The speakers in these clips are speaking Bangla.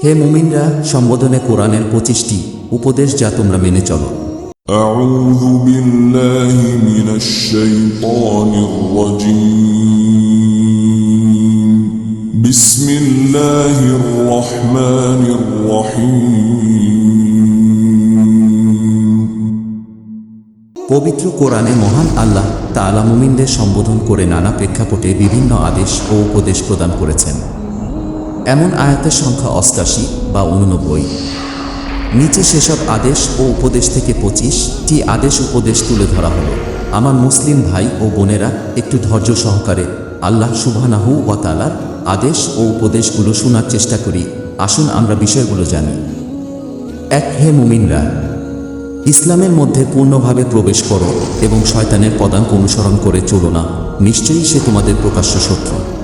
হে মুমিনরা সম্বোধনে কোরআনের পঁচিশটি উপদেশ যা তোমরা মেনে চলো أعوذ بالله من الشيطان الرجيم بسم الله الرحمن الرحيم পবিত্র কোরআনে মহান আল্লাহ তাআলা মুমিনদের সম্বোধন করে নানা প্রেক্ষাপটে বিভিন্ন আদেশ ও উপদেশ প্রদান করেছেন এমন আয়াতের সংখ্যা অষ্টাশি বা উননব্বই। নিচে সেসব আদেশ ও উপদেশ থেকে পঁচিশটি আদেশ উপদেশ তুলে ধরা হলো। আমার মুসলিম ভাই ও বোনেরা একটু ধৈর্য সহকারে আল্লাহ সুবহানাহু ওয়া তাআলার আদেশ ও উপদেশগুলো শোনার চেষ্টা করি। আসুন আমরা বিষয়গুলো জানি। এক, হে মুমিনরা! ইসলামের মধ্যে পূর্ণভাবে প্রবেশ করো এবং শয়তানের পদাঙ্ক অনুসরণ করে চলো না। নিশ্চয়ই সে তোমাদের প্রকাশ্য শত্রু।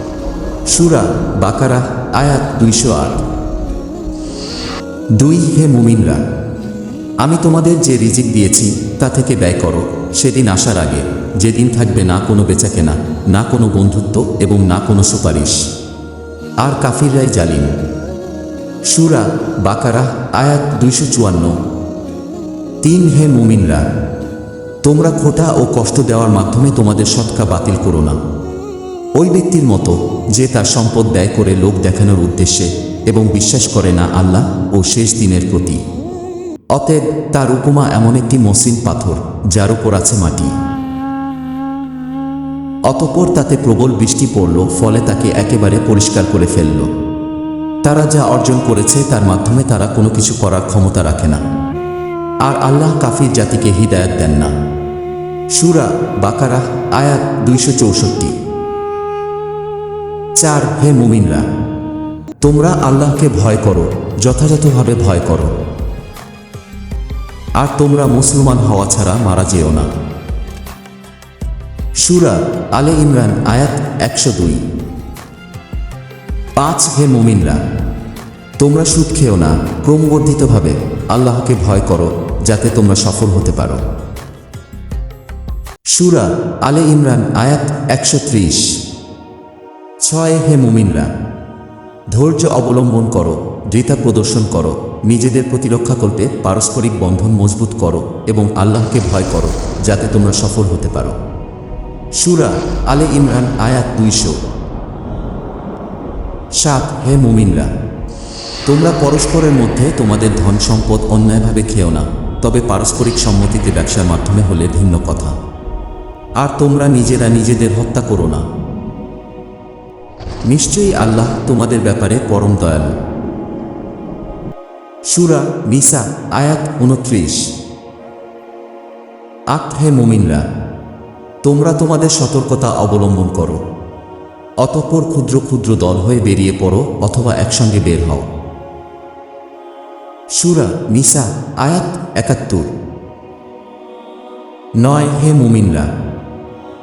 সুরা বাকারা, আয়াত দুইশো আট। দুই, হে মুমিনরা, আমি তোমাদের যে রিজিক দিয়েছি, তা থেকে ব্যয় করো। সেদিন আসার আগে, যেদিন থাকবে না কোনো বেচাকেনা, না কোনো বন্ধুত্ব এবং না কোনো সুপারিশ। আর কাফিররাই জালিম। সুরা বাকারা, আয়াত দুইশো চুয়ান্ন। তিন, হে মুমিনরা, তোমরা খোটা ও কষ্ট দেওয়ার মাধ্যমে তোমাদের সৎকা বাতিল করো না। ওই ব্যক্তির মতো যে তার সম্পদ ব্যয় করে লোক দেখানোর উদ্দেশ্যে এবং বিশ্বাস করে না আল্লাহ ও শেষ দিনের প্রতি। অতএব তার উপমা এমন একটি মসৃণ পাথর, যার উপর আছে মাটি। অতপর তাতে প্রবল বৃষ্টি পড়ল, ফলে তাকে একেবারে পরিষ্কার করে ফেলল। তারা যা অর্জন করেছে, তার মাধ্যমে তারা কোনো কিছু করার ক্ষমতা রাখে না। আর আল্লাহ কাফির জাতিকে হিদায়াত দেন না। সুরা বাকারা আয়াত দুইশো চৌষট্টি। চার হে মুমিনরা, তোমরা আল্লাহকে ভয় করো, যথাযথভাবে ভয় করো। আর তোমরা মুসলমান হওয়া ছাড়া মারা যেও না। সুরা আলে ইমরান, আয়াত একশো দুই। পাঁচ হে মুমিনরা, তোমরা সুদ খেও না, ক্রমবর্ধিতভাবে আল্লাহকে ভয় করো, যাতে তোমরা সফল হতে পারো। সুরা আলে ইমরান, আয়াত একশো ত্রিশ। ছয় হে মুমিনরা, ধৈর্য অবলম্বন করো দৃতা প্রদর্শন করো, নিজেদের প্রতিরক্ষা করতে পারস্পরিক বন্ধন মজবুত করো এবং আল্লাহকে ভয় করো, যাতে তোমরা সফল হতে পারো। সুরা আলে ইমরান আয়াত দুইশো। সাত হে মুমিনরা, তোমরা পরস্পরের মধ্যে তোমাদের ধন সম্পদ অন্যায়ভাবে খেও না, তবে পারস্পরিক সম্মতিতে ব্যবসার মাধ্যমে হলে ভিন্ন কথা। আর তোমরা নিজেরা নিজেদের হত্যা করো না। নিশ্চয়ই আল্লাহ তোমাদের ব্যাপারে পরম দয়ালু। সুরা মিসা আয়াত উনত্রিশ। আট হে মুমিনরা, তোমরা তোমাদের সতর্কতা অবলম্বন করো। অতঃপর ক্ষুদ্র ক্ষুদ্র দল হয়ে বেরিয়ে পড়ো অথবা একসঙ্গে বের হও। সুরা নিসা, আয়াত একাত্তর। নয়, হে মুমিনরা,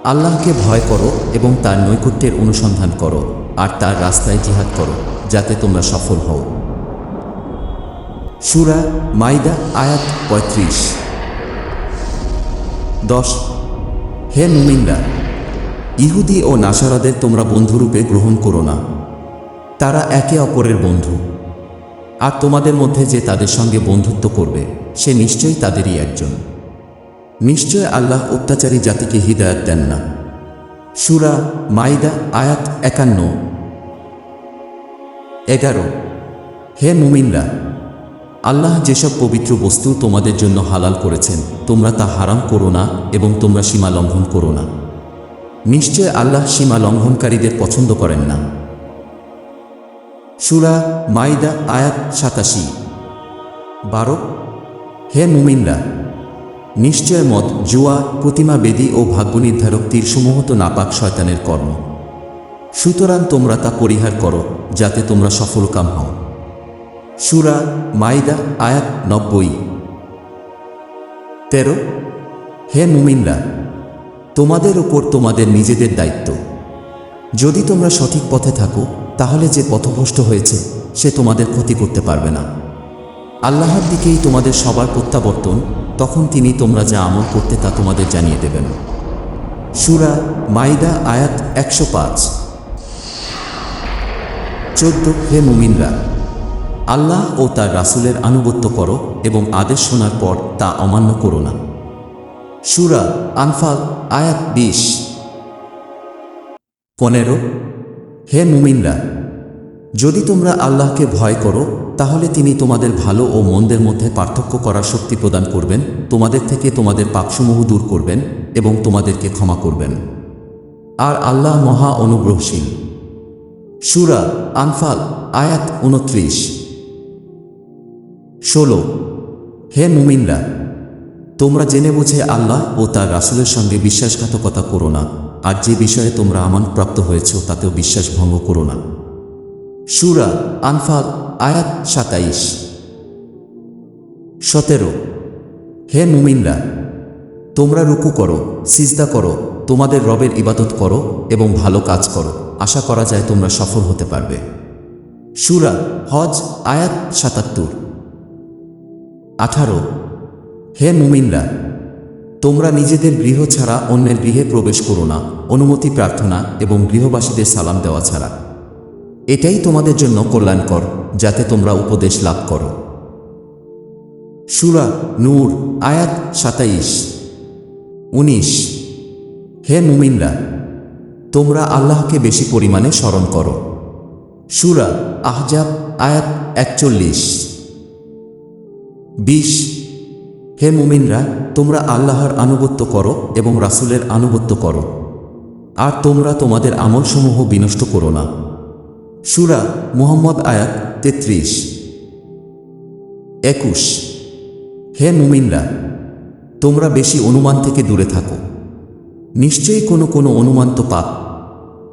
আল্লাহকে ভয় করো এবং তার নৈকট্যের অনুসন্ধান করো। আর তার রাস্তায় জিহাদ করো, যাতে তোমরা সফল হও। সুরা মাইদা আয়াত পঁয়ত্রিশ। দশ, হে মুমিনরা, ইহুদি ও নাসারাদের তোমরা বন্ধুরূপে গ্রহণ করো না। তারা একে অপরের বন্ধু। আর তোমাদের মধ্যে যে তাদের সঙ্গে বন্ধুত্ব করবে, সে নিশ্চয়ই তাদেরই একজন। নিশ্চয় আল্লাহ অত্যাচারী জাতিকে হৃদায়ত দেন না। সুরা মাইদা, আয়াত একান্ন। এগারো। হে মুমিনরা, আল্লাহ যেসব পবিত্র বস্তু তোমাদের জন্য হালাল করেছেন, তোমরা তা হারাম করো না এবং তোমরা সীমা লঙ্ঘন করো না। নিশ্চয় আল্লাহ সীমা লঙ্ঘনকারীদের পছন্দ করেন না। সুরা মাইদা, আয়াত সাতাশি। বারো। হে মুমিনরা নিশ্চয় মত জুয়া, প্রতিমা বেদী ও ভাগ্য নির্ধারক তীরসমূহ তো নাপাক শয়তানের কর্ম। সুতরাং তোমরা তা পরিহার করো, যাতে তোমরা সফলকাম হও। সুরা মাইদা আয়াত নব্বই। তেরো, হে মুমিনরা, তোমাদের ওপর তোমাদের নিজেদের দায়িত্ব। যদি তোমরা সঠিক পথে থাকো, তাহলে যে পথভ্রষ্ট হয়েছে, সে তোমাদের ক্ষতি করতে পারবে না। আল্লাহর দিকেই তোমাদের সবার প্রত্যাবর্তন তখন তিনি তোমরা যা আমল করতে তা তোমাদের জানিয়ে দেবেন। সুরা মাইদা আয়াত একশো পাঁচ। চোদ্দ, হে মুমিনরা, আল্লাহ ও তার রাসূলের আনুগত্য করো এবং আদেশ শোনার পর তা অমান্য করো না। সুরা আনফাল, আয়াত বিশ। পনেরো, হে মুমিনরা যদি তোমরা আল্লাহকে ভয় করো, তাহলে তিনি তোমাদের ভালো ও মন্দের মধ্যে পার্থক্য করার শক্তি প্রদান করবেন, তোমাদের থেকে তোমাদের পাপসমূহ দূর করবেন এবং তোমাদেরকে ক্ষমা করবেন। আর আল্লাহ মহা অনুগ্রহশীল। সুরা আনফাল, আয়াত উনত্রিশ ষোলো, হে মুমিনরা, তোমরা জেনে বুঝে আল্লাহ ও তার রাসূলের সঙ্গে বিশ্বাসঘাতকতা করো না, আর যে বিষয়ে তোমরা আমানপ্রাপ্ত হয়েছ, তাতেও বিশ্বাস ভঙ্গ করো না। সুরা আনফাল, আয়াত সাতাইশ। সতেরো, হে মুমিনরা, তোমরা রুকু করো, সিজদা করো, তোমাদের রবের ইবাদত করো এবং ভালো কাজ করো। আশা করা যায় তোমরা সফল হতে পারবে। সুরা হজ, আয়াত সাতাত্তর। আঠারো, হে মুমিনরা, তোমরা নিজেদের গৃহ ছাড়া অন্যের গৃহে প্রবেশ করো না, অনুমতি প্রার্থনা এবং গৃহবাসীদের সালাম দেওয়া ছাড়া। এটাই তোমাদের জন্য কল্যাণকর, যাতে তোমরা উপদেশ লাভ করো। সুরা নূর, আয়াত সাতাইশ। উনিশ। হে মুমিনরা, তোমরা আল্লাহকে বেশি পরিমাণে স্মরণ করো। সুরা আহজাব, আয়াত একচল্লিশ। বিশ। হে মুমিনরা, তোমরা আল্লাহর আনুগত্য করো এবং রাসূলের আনুগত্য করো। আর তোমরা তোমাদের আমলসমূহ বিনষ্ট করো না। সুরা মুহাম্মদ আয়াত তেত্রিশ। একুশ। হে মুমিনরা, তোমরা বেশি অনুমান থেকে দূরে থাকো। নিশ্চয়ই কোনো কোনো অনুমান তো পাপ,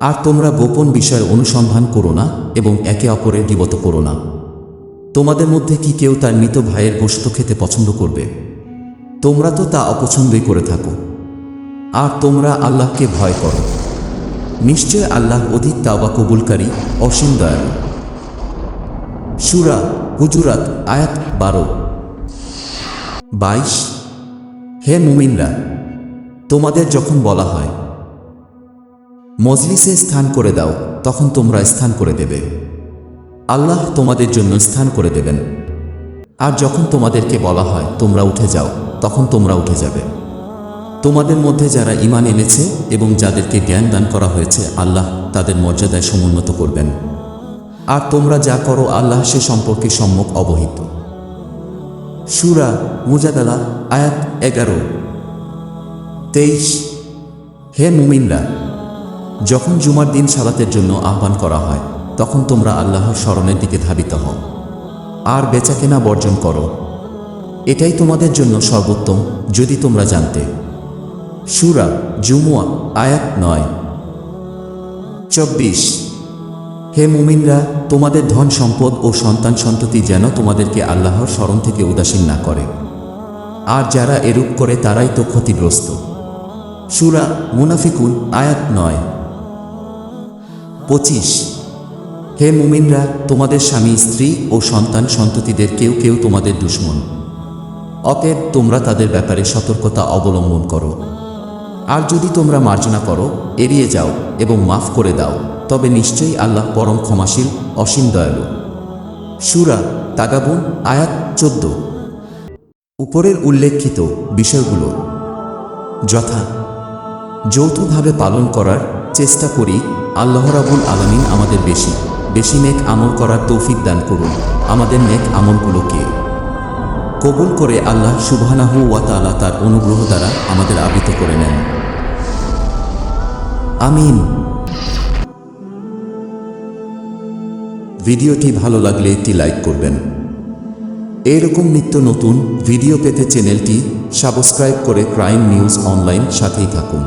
আর তোমরা গোপন বিষয় অনুসন্ধান করো না এবং একে অপরের গিবত করো না। তোমাদের মধ্যে কি কেউ তার মৃত ভাইয়ের গোশত খেতে পছন্দ করবে? তোমরা তো তা অপছন্দই করে থাকো। আর তোমরা আল্লাহকে ভয় করো। নিশ্চয় আল্লাহ অধিক তাওবা কবুলকারী অসীম দয়ালু সুরা হুজুরাত আয়াত বারো। বাইশ, হে মুমিনরা, তোমাদের যখন বলা হয়, মজলিসে স্থান করে দাও, তখন তোমরা স্থান করে দেবে। আল্লাহ তোমাদের জন্য স্থান করে দেবেন। আর যখন তোমাদেরকে বলা হয় তোমরা উঠে যাও, তখন তোমরা উঠে যাবে। তোমাদের মধ্যে যারা ইমান এনেছে এবং যাদেরকে জ্ঞান দান করা হয়েছে, আল্লাহ তাদের মর্যাদায় সমুন্নত করবেন। আর তোমরা যা করো, আল্লাহ সে সম্পর্কে সম্যক অবহিত। সুরা মুজাদালা, আয়াত এগারো। তেইশ, হে মুমিনরা, যখন জুমার দিন সালাতের জন্য আহ্বান করা হয়, তখন তোমরা আল্লাহর স্মরণের দিকে ধাবিত হও। আর বেচাকেনা বর্জন করো। এটাই তোমাদের জন্য সর্বোত্তম, যদি তোমরা জানতে। সুরা জুমুয়া, আয়াত নয়। চব্বিশ, হে মুমিনরা, তোমাদের ধন সম্পদ ও সন্তান সন্ততি যেন তোমাদেরকে আল্লাহর স্মরণ থেকে উদাসীন না করে। আর যারা এরূপ করে তারাই তো ক্ষতিগ্রস্ত। সুরা মুনাফিকুন, আয়াত নয়। পঁচিশ, হে মুমিনরা, তোমাদের স্বামী, স্ত্রী ও সন্তান সন্ততিদের কেউ কেউ তোমাদের দুশ্মন। অতএব তোমরা তাদের ব্যাপারে সতর্কতা অবলম্বন করো। আর যদি তোমরা মার্জনা করো, এড়িয়ে যাও এবং মাফ করে দাও, তবে নিশ্চয়ই আল্লাহ পরম ক্ষমাশীল, অসীম দয়ালু। সুরা তাগাবুন, আয়াত চোদ্দ। উপরের উল্লেখিত বিষয়গুলো। যথা, যৌথভাবে পালন করার চেষ্টা করি, আল্লাহ রাবুল আলমিন আমাদের বেশি বেশি নেক আমল করার তৌফিক দান করুন, আমাদের নেক আমলগুলোকে। কবুল করে আল্লাহ সুবহানাহু ওয়া তাআলা তার অনুগ্রহ দ্বারা আমাদের আমিন। ভিডিওটি ভালো লাগলে একটি লাইক করবেন। এরকম নিত্য নতুন ভিডিও পেতে চ্যানেলটি সাবস্ক্রাইব করে ক্রাইম নিউজ অনলাইন সাথেই থাকুন।